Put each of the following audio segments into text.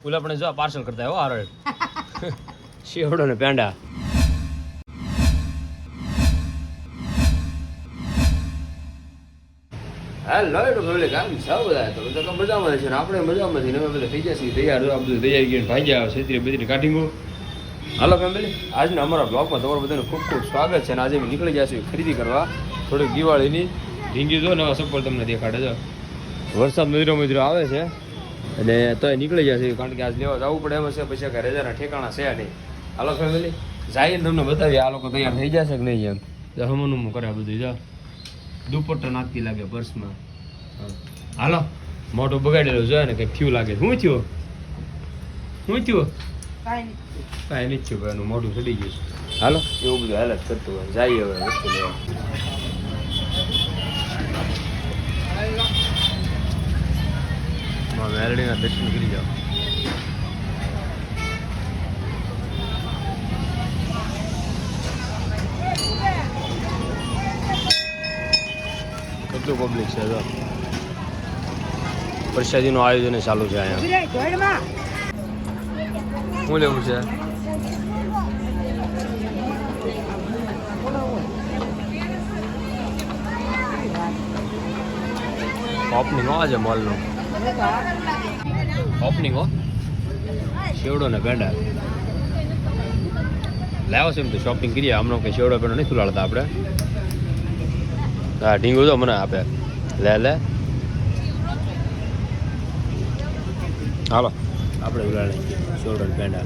ફૂલ આપણે જો પાર્સલ કરતા હો આરળ શેવડો ને પેંડા. હેલો એટલું ફેમિલી કામ સૌ બધા તો બધા તો મજામાં છે ને આપણે મજામાં છીએ અમે બધા થઈ જશે તૈયાર આ બધું તૈયાર ગયું ભાઈ છે છેતરી બધી કાઢી હાલો ફેમિલી આજના અમારા બ્લોગમાં તમારું બધાનું ખૂબ ખૂબ સ્વાગત છે અને આજે અમે નીકળી છીએ ખરીદી કરવા. થોડીક દિવાળીની ઢીંગી જો નવા સફળ તમને દેખાડે છે. વરસાદ મજરો મજરો આવે છે. અને તોય નીકળી જશે કારણ કે આજ લેવા જવું પડે એમ છે પછી ઘરે જરા ઠેકાણા છે નહીં. હાલો ફેમિલી જાય તમને બતાવીએ આ લોકો તૈયાર થઈ જશે કે નહીં એમ. તો હમનું કરે બધું જા. દુપટ્ટો નાખતી લાગે પર્સમાં. હા. હાલો મોટું બગાડેલું જોઈએ ને કંઈક થયું લાગે. શું થયું? શું થયું? કાંઈ નથી થયું ભાઈ એનું મોઢું ચડી ગયું હાલો. એવું બધું હાલત કરતું હોય જઈએ હવે વસ્તુ લેવા. માં મેરડીના દર્શન કરી જાઓ. કેટલું પબ્લિક છે જો. પ્રસાદીનું આયોજન ચાલુ છે અહીંયા. શું લેવું છે? ઓપનિંગ હો આજે મોલનું ઓપનિંગ હો. શેવડો ને પેંડા લાવો છે એમ તો શોપિંગ કરીએ. હમણાં કંઈ શેવડો પેંડો નહીં ખુલાડતા આપણે. હા ઢીંગું તો મને આપે. લે લે. હાલો. આપણે ઉલાડી શેવડો ને પેંડા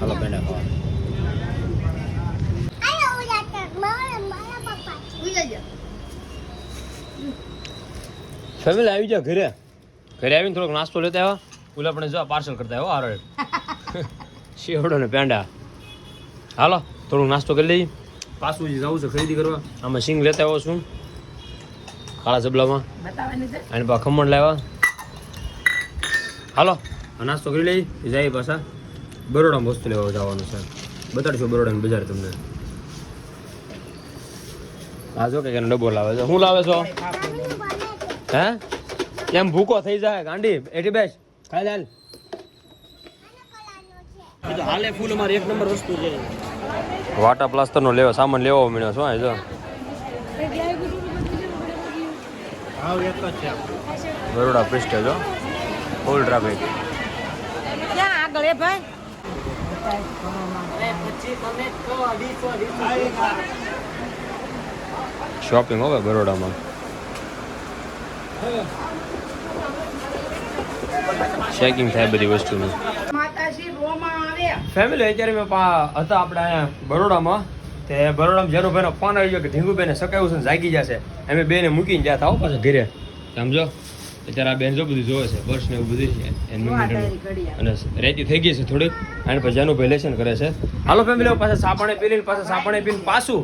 હાલો પેંડા ખાવા. ફેમિલી આવી જાઓ ઘરે. ઘરે આવીને થોડોક નાસ્તો લેતા આવ્યા ઓલા આપણે જો પાર્સલ કરતા આવ્યો આરળ શેવડો ને પેંડા. હાલો થોડુંક નાસ્તો કરી લઈએ. પાછું જે જવું છે ખરીદી કરવા. આમાં સિંગ લેતા આવ્યો છું. કાળા જબલામાં અને પા ખમણ લાવ્યા. હાલો. આ નાસ્તો કરી લઈએ જાય પાછા. બરોડામાં વસ્તુ લેવા જવાનું છે. બતાડશું બરોડાનું બજાર તમને. આ જો કે ડબ્બો લાવે છે. શું લાવે છો? હે? કેમ ભૂકો થઈ જાય? ગાંડી એટી બેસ. ખાઈ હાલ. હાલે ફૂલ અમારે એક નંબર વસ્તુ છે. વાટા પ્લાસ્ટર નો લેવો સામાન લેવો મળ્યો છો આ જો બરોડા પૃષ્ઠ જો. ફૂલ ટ્રાફિક ક્યાં આગળ એ ભાઈ? શોપિંગ હવે બરોડામાં. ચેકિંગ થાય બધી વસ્તુનું. માતાજી રોમાં આવે. ફેમિલી અત્યારે મેં હતા આપણે અહીંયા બરોડામાં. તે બરોડામાં જેનો ભાઈનો ફોન આવી ગયો કે ઢીંગુભાઈને સકાયું છે ને જાગી જશે અમે બેને મૂકીને જ્યાં થાવ પાછા ઘરે. સમજો? અત્યારે આ બેન જો બધું જોવે છે બસ ને એવું બધું છે. એની અને રેતી થઈ ગઈ છે થોડીક. અને પછી એનું ભાઈ લેશન કરે છે. હાલો ફેમિલી પાછા સાપણે પી લઈને પાછા સાપણે પીને પાછું.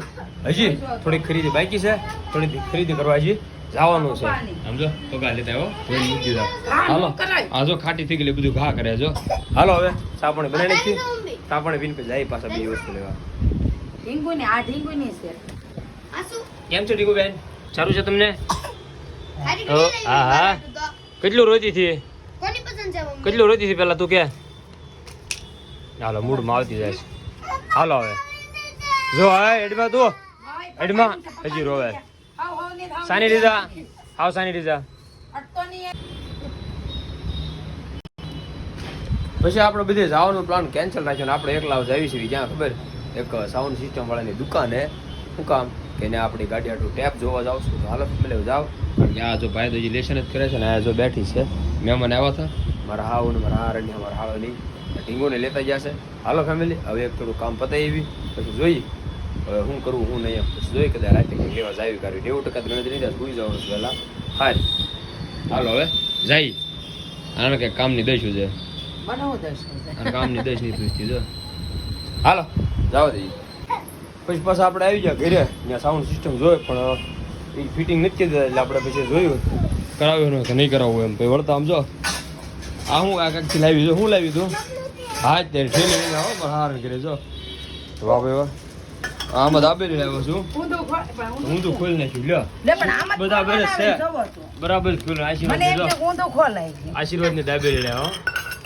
હજી થોડીક ખરીદી બાકી છે. થોડી ખરીદી કરવા હજી. જવાનું છે. સમજો? તો ગા લેતા આવ્યો મૂકી દીધા હાલો. આ જો ખાટી થઈ ગયેલી બધું ઘા કરે જો. હાલો હવે સાપણે બનાવી નાખી. સાપણે પીને પછી જાય પાછા બીજી વસ્તુ લેવા. ઢીંગુની આ ઢીંગુની છે. કેમ છે ઢીંગુ બેન સારું છે તમને? તો હા હા કેટલું રોજી થી કોની પસંદ છે કેટલું રોજી થી પેલા તું કે? હાલો મૂડમાં આવતી જાય છે. હાલો હવે. જો હવે એડમાં તું એડમાં હજી રોવે. સાની રીઝા હાવ સાની રીઝા પછી આપણે બધે જવાનું પ્લાન કેન્સલ રાખ્યો ને આપણે એકલા જ આવી છીએ. જ્યાં ખબર? એક સાઉન્ડ સિસ્ટમ વાળાની દુકાને શું કામ? કે ને આપણી ગાડી આટલું ટેપ જોવા જાવ છું તો મળે જાવ. કારણ આ જો ભાઈ તો હજી લેશન જ કરે છે ને આ જો બેઠી છે. મહેમાન આવ્યા હતા. મારા હાવ ને મારા હાર ને મારા હાવ નહીં ઢીંગોને લેતા જશે હાલો ફેમિલી હવે એક થોડું કામ પતાવી પછી જોઈએ. હવે શું કરવું હું નહીં એમ. જોઈએ કદાચ રાતે કંઈક લેવા જાય કરવી નેવું ટકા ગણતરી નહીં ભૂલી જવાનું છે પહેલાં. હાર હાલો હવે. જઈ આને કંઈક કામની દઈશું છે. કામની દઈશ નહીં પૂછતી જો હાલો જાઓ દઈએ પછી પાછા આપણે આવી ગયા ઘરે. ત્યાં સાઉન્ડ સિસ્ટમ જોયો પણ એ ફિટિંગ નથી કીધું એટલે આપણે પછી જોયું કરાવ્યું કે નહીં કરાવવું એમ. પછી વળતા આમ જો. આ હું આ કાંકથી લાવી જો હું લાવી તું? હા અત્યારે ઠેલી આવો પણ હાર કરે જો. વાહ ભાઈ વાહ. આમાં દાબેલી લાવ્યો છું. ઊંધું ખોલ પણ ઊંધું હું તો ખોલી. નાખ્યું લ્યો. લે પણ આમાં બધા બરસ છે. બરાબર ખોલ મને આશીર્વાદ આશીર્વાદની દાબેલી લાવ્યો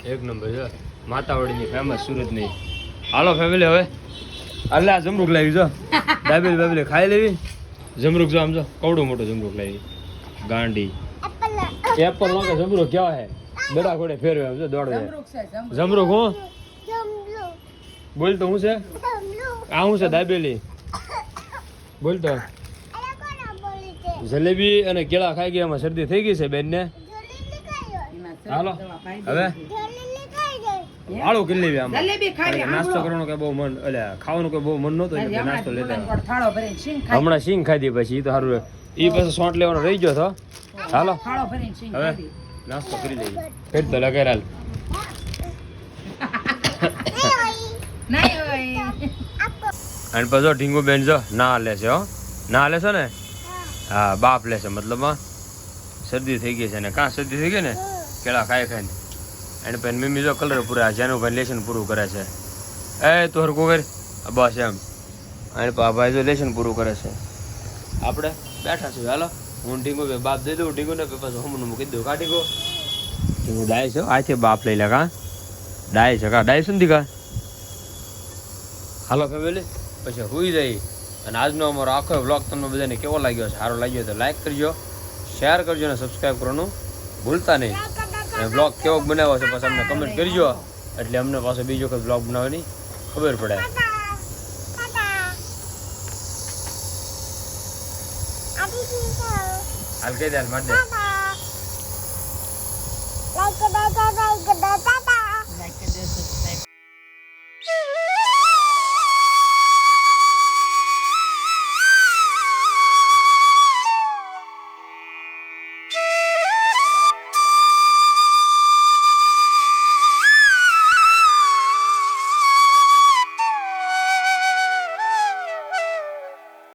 એક નંબર છે માતાવાડીની ફેમસ સુરતની. હાલો ફેમિલી હવે. અલ્લે આ જમરૂક લાવી જો. દાબેલી બાબેલી ખાઈ લેવી. જમરૂક જો આમ જો. કવડો મોટો જમરૂક લાવી. ગાંડી. એપલ નો કે જમરૂક કેવા હે? દડા ઘોડે ફેરવે આમ જો છે જમરૂક. હું. બોલ તો હું છે? આ શું છે દાબેલી. બોલ તો. જલેબી અને કેળા ખાઈ ગયા એમાં શરદી થઈ ગઈ છે બેન ને હાલો હવે. આળું કરી લેવી આમાં. કે નાસ્તો. કરવાનો કઈ બહુ મન એટલે ખાવાનું કઈ બહુ મન નહોતું નાસ્તો લેતા. હમણાં સિંગ ખાધી પછી તો સારું એ પછી સોંટ લેવાનો રહી ગયો તો. હાલો. હવે નાસ્તો કરી લઈએ. ફેર તો લગાડ હાલ નહીં હોય. અને પછી ઢીંગુ બેન જો, ના લે છે હો. ના લેશો ને? હા, બાપ લેશે મતલબમાં શરદી થઈ ગઈ છે ને. કાં શરદી થઈ ગઈ ને? કેળા ખાઈ ખાઈને. એને પછી મમ્મી જો કલર પૂરા જેનું ભાઈ લેશન પૂરું કરે છે. એ, તો હરકું કરી. બસ એમ. અને ભાઈ જો લેશન પૂરું કરે છે. આપણે બેઠા છીએ, હાલો. હું ઢીંગુ ભાઈ બાપ દઈ દઉં ઢીંગુ ને પછી હમનું મૂકી દઉં. કાઢી ઢીંગુ ઢીંગુ ડાય છે આથી બાપ લઈ લે, કાં? ડાય છે, કા? ડાય સુધી કાં હાલો, ફેમિલી. પછી હુઈ જઈ. અને આજનો અમારો આખો વ્લોગ તમને બધાને કેવો લાગ્યો છે? સારો લાગ્યો તો લાઈક કરજો શેર કરજો અને સબસ્ક્રાઈબ કરવાનું ભૂલતા નહીં. અને બ્લોગ કેવો બનાવ્યો છે પછી અમને કમેન્ટ કરજો. એટલે અમને પાછો બીજો કોઈ બ્લોગ બનાવવાની ખબર પડે. હાલ કહી દે હાલ માટે